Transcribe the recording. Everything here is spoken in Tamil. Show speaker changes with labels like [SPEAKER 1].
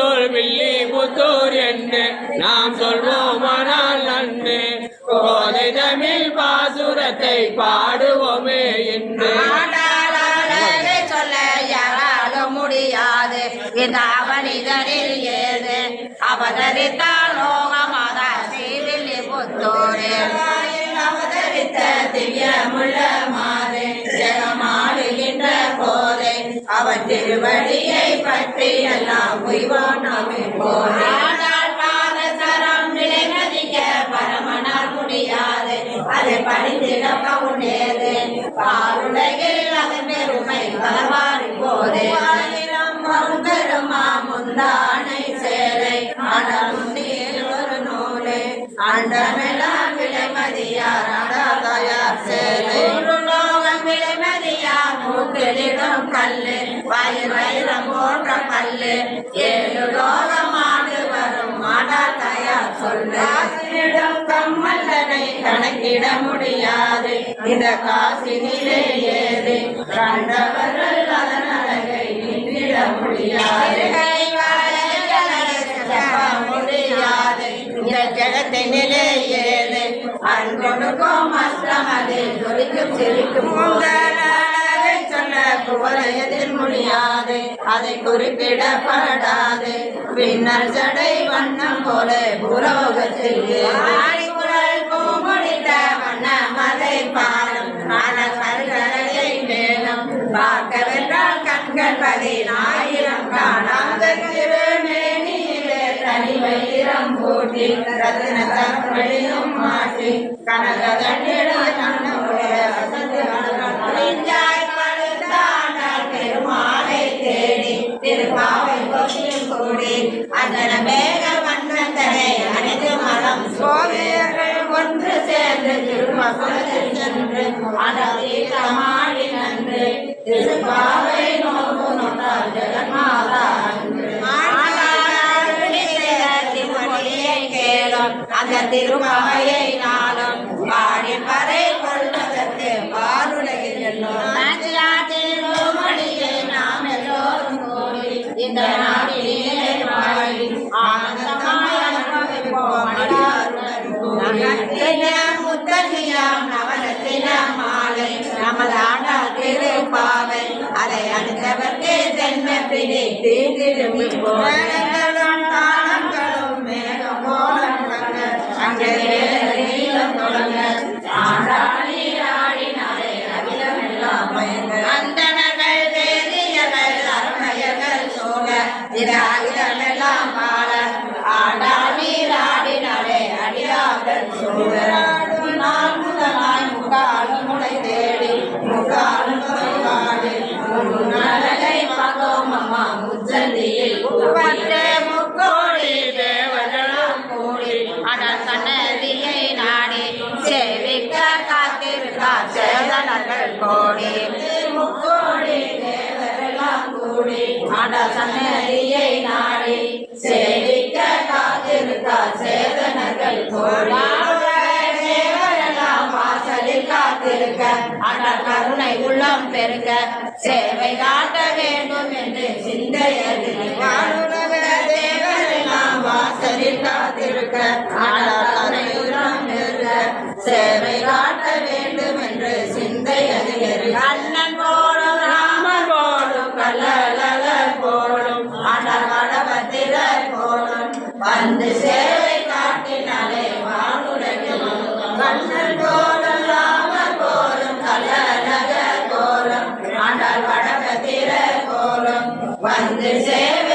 [SPEAKER 1] சொல் வில்லி புத்தூர் என்று நாம் சொல்வோமானால் நன்று கோதை தமிழ் பாசுரத்தை பாடுவோமே என்று.
[SPEAKER 2] சொல்ல யாராலும் முடியாது. இந்த அவனிதனில் ஏது? அவதரித்தால் லோகமாதா ஸ்ரீவில்லி புத்தூரே. அவதரித்த திவ்யமுள்ள திருவடியை பற்றி எல்லாம் போதே ஆனால் பாதசரம் விலை மதிக்க பரமனால் முடியாது. அதை படித்திடக்க உண்டேது பாருலகில் அதன் பெருமை பலவாரி போதே ஆயிரம் பெருமா முந்தானை சேலை. அடலும் நீர் ஒரு நூலே. அண்டமெல்லாம் விலை மதியார் அடாதயார் சேலை. லோகம் விலை மதியார் கல்லு ஏழு லோகம் வரும் மாடா மாடாதயார் சொல்லிடம் கம்மல்லனை கணக்கிட முடியாது. இந்த காசினிலே ஏது? கண்டவர்கள் அதன் அழகை நின்றிட முடியாது. முடியாது. இந்த ஜெகத்தினிலே ஏது? அன்பொடுக்கும் அஷ்டமது துரிக்கும் சிரிக்கும் அழகை சொல்ல குவலையதில் முடியாது அதை குறிப்பிடப்படாது. பின்னர் ஜடை வண்ணம் போல புரோகத்தில் ஆடிக்குழல் வண்ண மலை பாலம். ஆனால் மேலும் பார்க்கவென்றால் கண்கள் கண்கள் ஆயிரம் காணாத திருமேனியிலே தனி வைரம் கூட்டி ரத்தின தற்படியும் மாட்டி கனக சேர்ந்து திருமகுலத்தில் நன்று திருப்பாவை நோக்கு நோட்டால் ஜெகன்மாதா அந்த திருமகையை நாளும் பாடி பறை கொள்வதற்கு பாருலகில் எல்லோரும் நாம் எல்லோரும் கூடி இந்த நாட்டிலே வாழி ஆனந்தமாய் அனுபவிப்போம். அதை அணிந்தவர்க்கே ஜென்ம பிடி. தீர்ந்திருமி போலும் தாளங்களும் மேகம் போல முழங்க அங்கே நீளம் தொடங்க. ஆண்டாளி ஆடினாலே அகிலமெல்லாம் பயங்க அந்தணர்கள் வேதியர்கள் அருமையர்கள் சோழ. இது அகிலமெல்லாம் கோடி முக்கோடி தேவரெல்லாம் கூடி. அடல் சன்னதியை நாடி சேவிக்க காத்திருக்கார் சேதனர்கள் கோடி தேவரெல்லாம் வாசலில் காத்திருக்க. அடல் கருணை உள்ளம் பெருக சேவை காட்ட வேண்டும் என்று சிந்தையதில் வானுலக தேவரெல்லாம் வாசலில் காத்திருக்க. அடல் கருணை உள்ளம் பெருக சேவை வந்து சேவை காட்டினாலே வானுலகில் கண்ணன் போலும் ராமர் போலும் கல்லழகர் ஆண்டாள் வந்து சேவை